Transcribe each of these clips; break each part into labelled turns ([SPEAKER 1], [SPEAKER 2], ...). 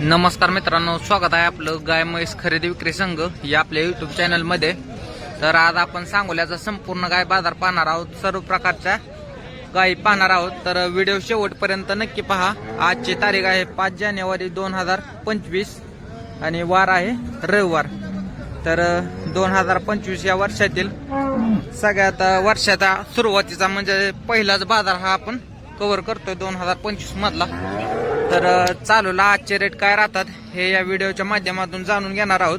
[SPEAKER 1] नमस्कार मित्रांनो स्वागत आहे आपलं गाय म्हैस खरेदी विक्री संघ या आपल्या युट्यूब चॅनलमध्ये तर आज आपण सांगोल्याचा संपूर्ण गाय बाजार पाहणार आहोत सर्व प्रकारच्या गायी पाहणार आहोत. तर व्हिडिओ शेवटपर्यंत नक्की पहा. आजची तारीख आहे पाच जानेवारी दोन हजार पंचवीस आणि वार आहे रविवार. तर दोन हजार पंचवीस या वर्षातील सगळ्यात वर्षाचा सुरुवातीचा म्हणजे पहिलाच बाजार हा आपण कव्हर करतोय दोन हजार पंचवीस मधला. तर चालूला आजचे रेट काय राहतात हे या व्हिडिओच्या माध्यमातून जाणून घेणार आहोत.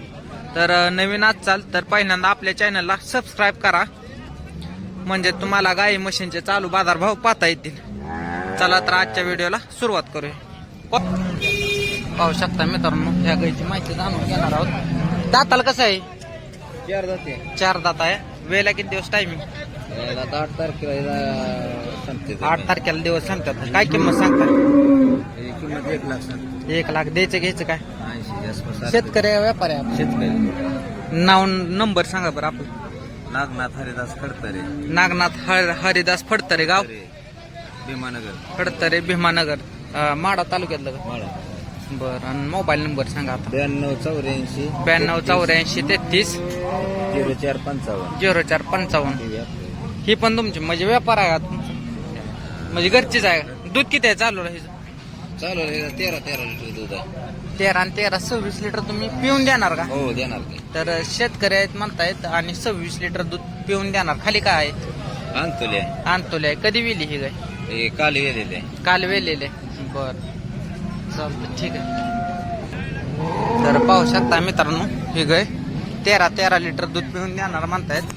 [SPEAKER 1] तर नवीन चाल तर पहिल्यांदा आपल्या चॅनलला सबस्क्राईब करा. म्हणजे तुम्हाला गाई मशीनचे चालू बाजारभाव पाहता येतील. चला तर आजच्या व्हिडिओला सुरुवात करूया. पाहू शकता मित्रांनो ह्या गाईची माहिती जाणून घेणार आहोत. दाताला कसं आहे?
[SPEAKER 2] चार जाते
[SPEAKER 1] चार दात आहे. वेळेला किती दिवस टायमिंग
[SPEAKER 2] आठ तारखेला.
[SPEAKER 1] आठ तारखेला दिवस सांगतात काय किंमत सांगता?
[SPEAKER 2] ही किंमत एक लाख सांगते
[SPEAKER 1] एक लाख द्यायचं घ्यायचं काय?
[SPEAKER 2] ऐंशी आसपास
[SPEAKER 1] शेतकरी आहे, व्यापारी आहे आपण?
[SPEAKER 2] शेतकरी.
[SPEAKER 1] नाव नंबर सांगा बरं आपलं.
[SPEAKER 2] नागनाथ हरिदास खडतरे.
[SPEAKER 1] नागनाथ हर हरिदास फडतरे गाव?
[SPEAKER 2] भीमानगर.
[SPEAKER 1] फडतरे भीमानगर. अं, माडा तालुक्यातलं का?
[SPEAKER 2] माळा
[SPEAKER 1] बरं आणि मोबाईल नंबर सांगा आता.
[SPEAKER 2] ब्याण्णव चौऱ्याऐंशी
[SPEAKER 1] ब्याण्णव चौऱ्याऐंशी तेहतीस.
[SPEAKER 2] झिरो चार पंचावन्न.
[SPEAKER 1] झिरो चार पंचावन्न.
[SPEAKER 2] ही आपली.
[SPEAKER 1] ही पण तुमची म्हणजे व्यापार आहे का तुमचा? म्हणजे घरचीच आहे का? दूध किती आहे चालू राहायचं?
[SPEAKER 2] चालू आहे तेरा तेरा लिटर दूध आहे.
[SPEAKER 1] तेरा आणि तेरा सव्वीस लिटर तुम्ही पिऊन देणार का?
[SPEAKER 2] हो देणार की.
[SPEAKER 1] तर शेतकरी आहेत म्हणतायत आणि सव्वीस लिटर दूध पिऊन देणार. खाली काय आहे?
[SPEAKER 2] आणतोले
[SPEAKER 1] आणतोले आहे. कधी विली ही गाय?
[SPEAKER 2] हे काल गेलेले
[SPEAKER 1] काल वेलेले बर. चालतं ठीक आहे. तर पाहू शकता मित्रांनो ही गाय तेरा तेरा लिटर दूध पिऊन देणार म्हणतायत.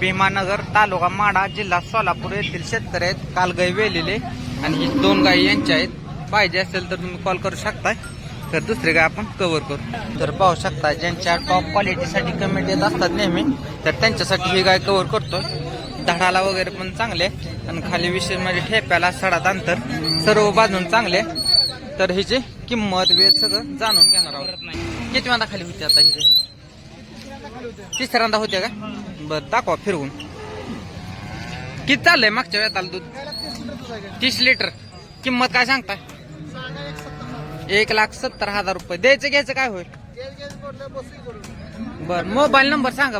[SPEAKER 1] भीमानगर तालुका माडा जिल्हा सोलापूर येथील शेतकरी आहेत. काल गाय वेलेले आणि ही दोन गायी यांच्या आहेत. पाहिजे असेल तर तुम्ही कॉल करू शकताय. तर दुसरी गाय आपण कव्हर करू. तर पाहू शकता ज्यांच्या टॉप क्वालिटीसाठी कमेंट येत असतात नेहमी तर त्यांच्यासाठी ही गाय कव्हर करतो धडाला वगैरे पण चांगले आणि खाली विशेष म्हणजे ठेप्याला सडात अंतर. सर्व बाजून चांगले तर हिची किंमत वेळ सगळं जाणून घेणार आहोत. किती वांदा खाली होते आता हिचे? तिसऱ्यांदा होते का? बरं दाखवा फिरवून. किती चाललंय मागच्या वेळाला दूध? तीस लिटर किंमत काय सांगताय? एक लाख सत्तर हजार रुपये. द्यायचं घ्यायचं काय होईल? बर मोबाईल नंबर सांगा.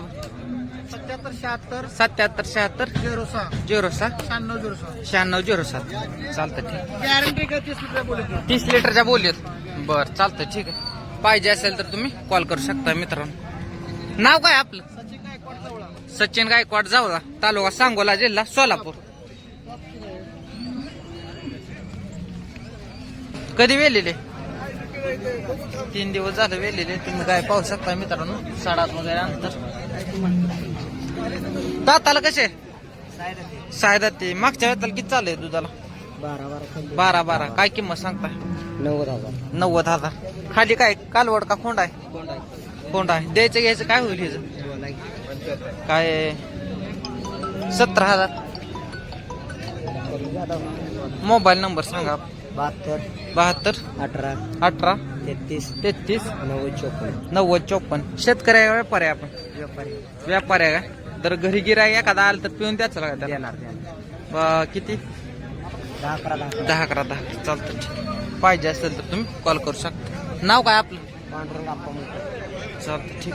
[SPEAKER 3] सत्याहत्तर शहात्तर
[SPEAKER 1] सत्याहत्तर शहात्तर
[SPEAKER 3] झिरो सहा.
[SPEAKER 1] झिरो सहा
[SPEAKER 3] शहाण्णव झिरो सहा.
[SPEAKER 1] शहाण्णव झिरो सात. चालतं ठीक.
[SPEAKER 3] गॅरंटी का तीस बोलत
[SPEAKER 1] तीस लिटरच्या बोलूयात बर चालतं ठीक आहे. पाहिजे असेल तर तुम्ही कॉल करू शकता मित्रांनो. नाव काय आपलं?
[SPEAKER 3] सचिन गायकवाड जावळा
[SPEAKER 1] तालुका सांगोला जिल्हा सोलापूर. कधी वेलेले? तीन दिवस झाले वेलेले. तुम्ही काय पाहू शकता मित्रांनो? साडात वगैरे अंतर. दाताला कसे? सायदा ते मागच्या वेळेला किती चाललंय दुधाला?
[SPEAKER 3] बारा बारा
[SPEAKER 1] बारा बारा. काय किंमत सांगताय?
[SPEAKER 3] नव्वद हजार.
[SPEAKER 1] नव्वद हजार. खाली काय? कालवड का खोंड आहे? खोंड आहे. द्यायचं घ्यायचं काय होईल हिचं काय? सतरा हजार. मोबाईल नंबर सांगा.
[SPEAKER 3] बहात्तर.
[SPEAKER 1] बहात्तर.
[SPEAKER 3] अठरा.
[SPEAKER 1] अठरा.
[SPEAKER 3] तेहतीस.
[SPEAKER 1] तेहतीस.
[SPEAKER 3] नव्वद चोपन्न.
[SPEAKER 1] नव्वद चोपन्न. शेतकरी आहे का व्यापारी आहे आपण?
[SPEAKER 3] व्यापारी.
[SPEAKER 1] व्यापारी आहे का? तर घरी गिराय एखादा आलं तर पिऊन द्याच लागत
[SPEAKER 3] देणार
[SPEAKER 1] किती?
[SPEAKER 3] दहा अकरा दहा
[SPEAKER 1] दहा अकरा दहा. चालतं ठीक. पाहिजे असेल तर तुम्ही कॉल करू शकता. नाव काय आपलं?
[SPEAKER 3] म्हणतो
[SPEAKER 1] चालतं ठीक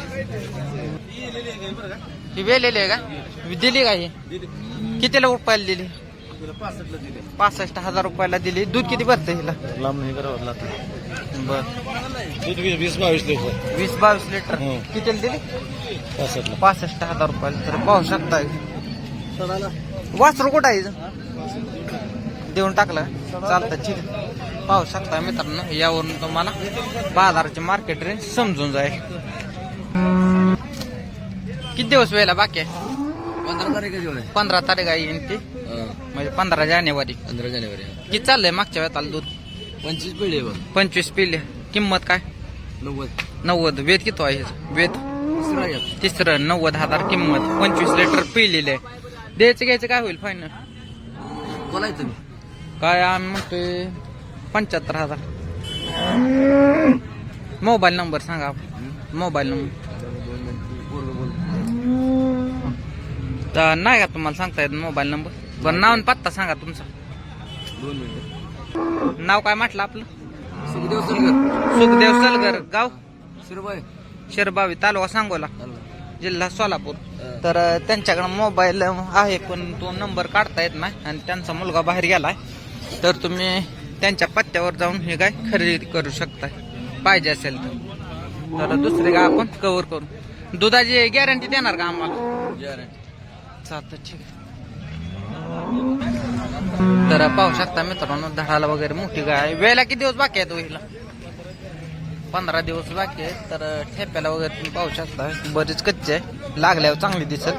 [SPEAKER 1] ही वेलेली आहे का? दिली का ही? कितीला रुपयाला दिली? पासष्ट हजार रुपयाला दिली. दूध किती भरतं हिला?
[SPEAKER 2] लांब नाही करावं
[SPEAKER 1] बर.
[SPEAKER 2] दूध वीस बावीस लिटर.
[SPEAKER 1] वीस बावीस लिटर.
[SPEAKER 2] हं.
[SPEAKER 1] कितीला दिली? पासष्ट हजार रुपयाला. तर पाहू शकता वासरू कुठं आहे? देऊन टाकलं? चालतं ठीक. पाहू शकता मित्रांनो यावरून तुम्हाला बाजाराची मार्केट रेंज समजून जाईल. किती दिवस वेळेला बाकी आहे?
[SPEAKER 2] पंधरा तारीख आहे
[SPEAKER 1] पंधरा तारीख आहे येईन ती म्हणजे पंधरा जानेवारी.
[SPEAKER 2] पंधरा जानेवारी
[SPEAKER 1] किती चाललंय मागच्या वेळेला दूध
[SPEAKER 2] पंचवीस पिढी बघ.
[SPEAKER 1] पंचवीस पिले किंमत काय?
[SPEAKER 2] नव्वद.
[SPEAKER 1] नव्वद. वेद किती आहे? ह्याचं? वेद
[SPEAKER 2] तिसरा आहे.
[SPEAKER 1] तिसरं. नव्वद हजार किंमत. पंचवीस लिटर पिलेले. द्यायचं घ्यायचं काय होईल फायनल
[SPEAKER 2] बोलायचं
[SPEAKER 1] काय आम्ही म्हणतोय पंच्याहत्तर हजार. मोबाईल नंबर सांगा. Mobile number. तर नाही का तुम्हाला सांगता येत मोबाईल नंबर? बरं नाव आणि पत्ता सांगा तुमचा.
[SPEAKER 2] दोन मिनिटं
[SPEAKER 1] नाव काय म्हटलं आपलं?
[SPEAKER 2] सुखदेव सलगर.
[SPEAKER 1] सुखदेव सलगर गाव?
[SPEAKER 2] शिरबाई.
[SPEAKER 1] शिरबावी तालुका सांगोला जिल्हा सोलापूर. तर अ, त्यांच्याकडे मोबाईल आहे पण तो नंबर काढता येत नाही आणि त्यांचा मुलगा बाहेर गेलाय. तर तुम्ही त्यांच्या पत्त्यावर जाऊन हे काय खरेदी करू शकता पाहिजे असेल तर. तर दुसरे काय आपण कव्हर करू. दुधाची गॅरंटी देणार का आम्हाला? चालतं ठीक आहे. तर पाहू शकता मित्रांनो धडाला वगैरे मोठी गाय. आहे वेळेला किती दिवस बाकी आहेत वहीला पंधरा दिवस बाकी आहेत तर ठेप्याला वगैरे तुम्ही पाहू शकता. बरीच कच्चे आहे. लागल्यावर चांगली दिसत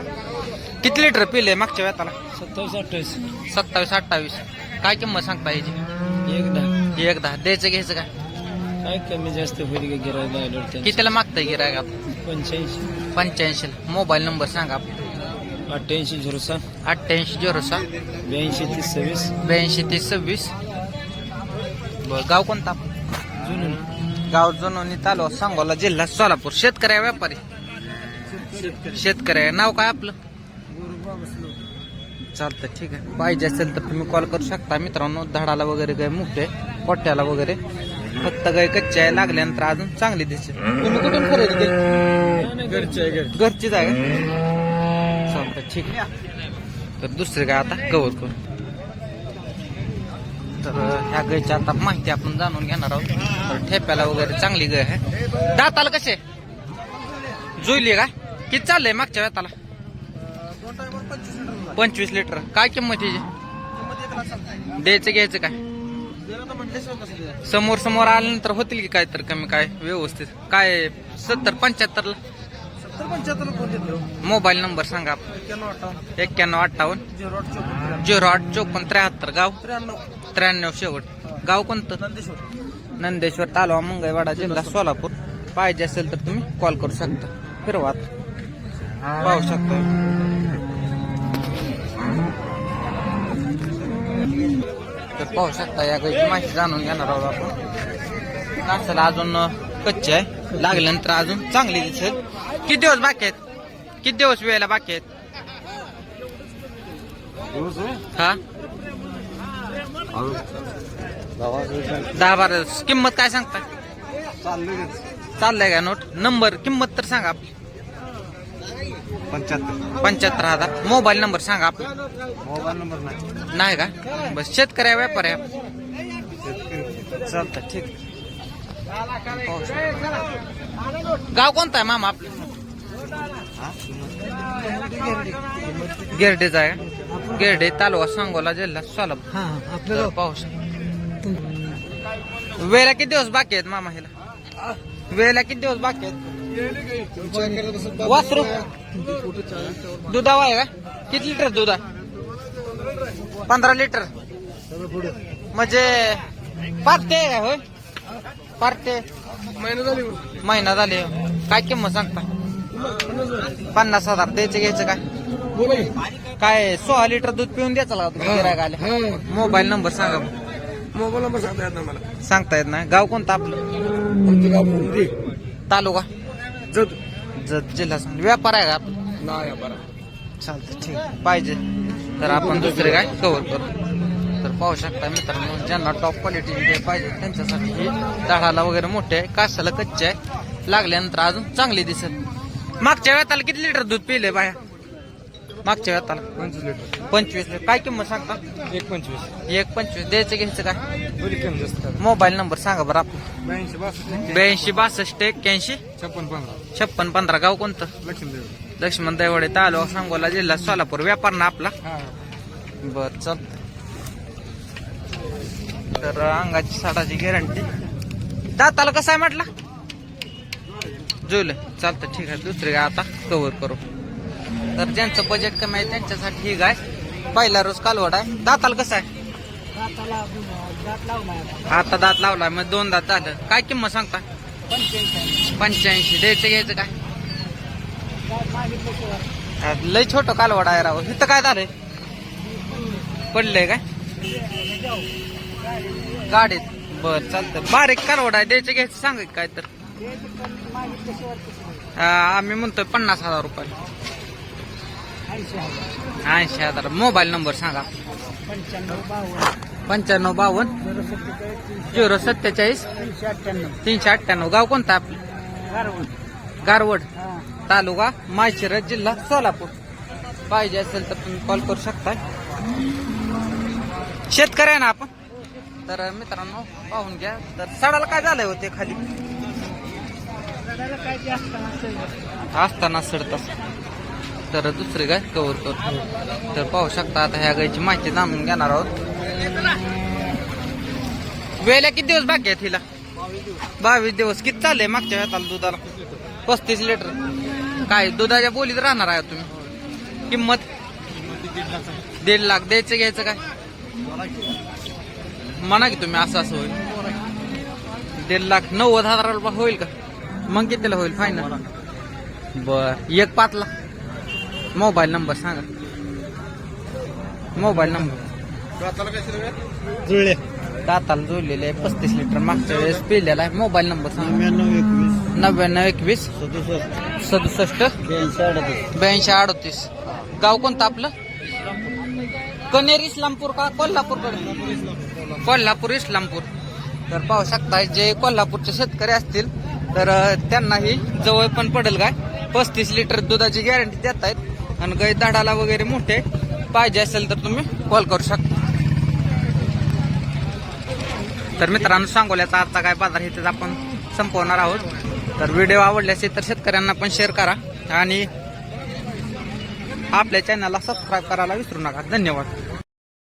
[SPEAKER 1] किती लिटर पिले मागच्या वेताला
[SPEAKER 3] सत्तावीस अठ्ठावीस.
[SPEAKER 1] सत्तावीस अठ्ठावीस. काय किंमत सांगता याची?
[SPEAKER 3] एक दहा.
[SPEAKER 1] एक दहा. द्यायचं घ्यायचं काय?
[SPEAKER 3] काय कमी जास्त होईल का गिरायला आल्यावर
[SPEAKER 1] कितीला मागताय गिरायक
[SPEAKER 3] पंच्याऐंशी.
[SPEAKER 1] पंच्याऐंशी. मोबाईल नंबर सांगा
[SPEAKER 3] अठ्ठ्याऐंशी झिरो सहा.
[SPEAKER 1] अठ्ठ्याऐंशी झिरो सहा.
[SPEAKER 3] ब्याऐंशी तीस सव्वीस.
[SPEAKER 1] ब्याऐंशी तीस सव्वीस. बर गाव कोणता गाव जुनोनी तालुका सांगोला जिल्हा सोलापूर. शेतकरी व्यापारी? शेतकरी. आहे. नाव काय आपलं? चालतं ठीक आहे. पाहिजे असेल तर तुम्ही कॉल करू शकता. मित्रांनो धडाला वगैरे गाय मोठे पोट्याला वगैरे. फक्त गाय कच्ची आहे लागल्यानंतर अजून चांगली दिसते. तुम्ही कुठून खरेदी केली?
[SPEAKER 3] घरचे आहे घर
[SPEAKER 1] घरचीच आहे का? चालतं ठीक आहे. तर दुसरे काय आता कव्हर करू तर ह्या गायची आता माहिती आपण जाणून घेणार आहोत. तर ठेप्याला वगैरे चांगली गाय आहे. दाताला कसे जुईली का? किती चाललंय मागच्या वेताला पंचवीस लिटर. काय किंमत त्याची द्यायचं घ्यायचं काय? समोर समोर आल्यानंतर होतील की काय तर कमी काय व्यवस्थित? काय सत्तर पंच्याहत्तरला? मोबाईल नंबर सांगा. एक्क्याण्णव अठ्ठावन्न. झिरो आठ चोपन्न त्र्याहत्तर. गाव? त्र्याण्णव. शेवट. गाव कोणतं? नंदेश्वर. तालुका मंगळवाडा जिल्हा सोलापूर. पाहिजे असेल तर तुम्ही कॉल करू शकता. फिरवा पाहू शकता. तर पाहू शकता या गायची माहिती जाणून घेणार आहोत आपण. कासाला अजून कच्ची आहे. लागल्यानंतर अजून चांगली दिसेल. किती दिवस बाकी आहेत? किती दिवस वेळेला बाकी आहेत? हा? दहा बारा किंमत काय सांगता चाललंय का नोट? नंबर किंमत तर सांगा. आपली
[SPEAKER 2] पंच्याहत्तर.
[SPEAKER 1] पंच्याहत्तर हजार. मोबाईल नंबर सांगा आपला
[SPEAKER 2] मोबाईल नंबर नाही.
[SPEAKER 1] नाही का? बस व्यापार आहे. चालतं ठीक हो. गाव कोणतं आहे मामा आपलं? गिरडेचा आहे? गिरडे तालुका सांगोला जिल्हा सोलापूर. तर पाऊस वेळेला किती दिवस बाकी आहेत मामा ह्याला? वेळेला किती दिवस बाकी आहेत? वासरू. दुधावा आहे का? किती लिटर दूध आहे? पंधरा लिटर. म्हणजे आहे का होय? पार्टे
[SPEAKER 3] महिना झाली.
[SPEAKER 1] महिना झाले काय किंमत सांगता? पन्नास हजार. द्यायचं घ्यायचं काय? काय सोळा लिटर दूध पिऊन द्यायचं आले. मोबाईल नंबर सांगा.
[SPEAKER 3] मोबाईल नंबर सांगता येत मला.
[SPEAKER 1] सांगता येत नाही. गाव कोणतं आपलं? तालुका.
[SPEAKER 3] जत
[SPEAKER 1] ज- जिल्हा सांगली व्यापार आहे का आपला
[SPEAKER 3] नाही
[SPEAKER 1] चालतं ठीक. पाहिजे. तर आपण दुसरे काय? कव्हर करू. तर पाहू शकता मित्रांनो ज्यांना टॉप क्वालिटी पाहिजे त्यांच्यासाठी हे झाडाला वगैरे मोठे आहे कासाला कच्चे आहे. लागल्यानंतर अजून चांगली दिसत. मागच्या वेताला किती लिटर दूध पिले बाया? मागच्या वेताला
[SPEAKER 3] पंचवीस लिटर.
[SPEAKER 1] पंचवीस लिटर. काय किंमत सांगता?
[SPEAKER 3] एक पंचवीस.
[SPEAKER 1] एक पंचवीस. द्यायचं घ्यायचं काय?
[SPEAKER 3] बरी कमी जास्त
[SPEAKER 1] मोबाईल नंबर सांगा बरं आपला.
[SPEAKER 3] ब्याऐंशी बासष्ट
[SPEAKER 1] ब्याऐंशी बासष्ट एक्क्याऐंशी.
[SPEAKER 3] छप्पन पंधरा.
[SPEAKER 1] छप्पन पंधरा. गाव कोणतं?
[SPEAKER 3] लक्ष्मीदेव.
[SPEAKER 1] लक्ष्मण दैवडे तालुका सांगोला जिल्हा सोलापूर. व्यापार ना आपला?
[SPEAKER 3] हा.
[SPEAKER 1] बर चल. तर अंगाची साडाची गॅरंटी दाताला कसं आहे म्हटलं? जुल चालतं ठीक आहे. दुसरी गाय आता कव्हर करू. तर ज्यांचं बजेट कमी आहे त्यांच्यासाठी ही गाय. पहिला रोज कालवड. आहे? दाताला कसं आहे आता. दात लावलाय मग दोन दात झालं. काय किंमत सांगता? पंच्याऐंशी. द्यायचं घ्यायचं काय? लय छोट कालवड आहे राव. इथं काय झालंय? पडलंय काय? गाडीत. बर चालतं बारीक कालवड आहे. द्यायचं घ्यायचं सांग काय तर. आम्ही म्हणतोय पन्नास हजार रुपये. ऐंशी हजार. मोबाईल नंबर सांगा. पंच्याण्णव बावन्न. झिरो सत्तेचाळीस. तीनशे अठ्ठ्याण्णव. गाव कोणतं आपलं? गारवड. तालुका माळशिरस जिल्हा सोलापूर. पाहिजे असेल तर तुम्ही कॉल करू शकता शेतकरी आहे ना आपण? तर मित्रांनो पाहून घ्या. तर सडाला काय झालंय होते खाली? असताना सडतात तर दुसरी गाय कवर करतो. तर पाहू शकता आता ह्या गायची माहिती जाणून घेणार आहोत. वेळेला किती दिवस बाकी आहेत हिला? बावीस दिवस. किती चाललंय मागच्या हाताला दुधाला? पस्तीस लिटर. काय दुधाच्या बोलीत राहणार आहे तुम्ही? किंमत? दीड लाख. द्यायचं घ्यायचं काय? म्हणा की तुम्ही असं असं होईल. दीड लाख नव्वद हजार होईल का? मग कितीला होईल? फायनल बर. एक पाच लाख मोबाईल नंबर सांगा. Mobile number.
[SPEAKER 3] जुळले.
[SPEAKER 1] दाताला जोडलेले आहे पस्तीस लिटर मागच्या वेळेस पिलेला आहे. मोबाईल नंबर सांगा.
[SPEAKER 3] नव्याण्णव एकवीस. सदुसष्ट. ब्याऐंशी अडतीस.
[SPEAKER 1] गाव कोणतं आपलं? कनेर इस्लामपूर का कोल्हापूर कोल्हापूर इस्लामपूर. तर पाहू शकता जे कोल्हापूरचे शेतकरी असतील तर त्यांनाही जवळ पण पडेल काय? पस्तीस लिटर दुधाची गॅरंटी देत आहेत आणि गाय दाडाला वगैरे मोठे पाहिजे असेल तर तुम्ही कॉल करू शकता. तर मित्रांनो सांगोल्याचा आजचा काय बाजार हे आपण संपवणार आहोत. तर व्हिडिओ आवडले असेल तर शेतकऱ्यांना पण शेअर करा. आणि आपल्या चॅनलला सबस्क्राईब करायला विसरू नका. धन्यवाद.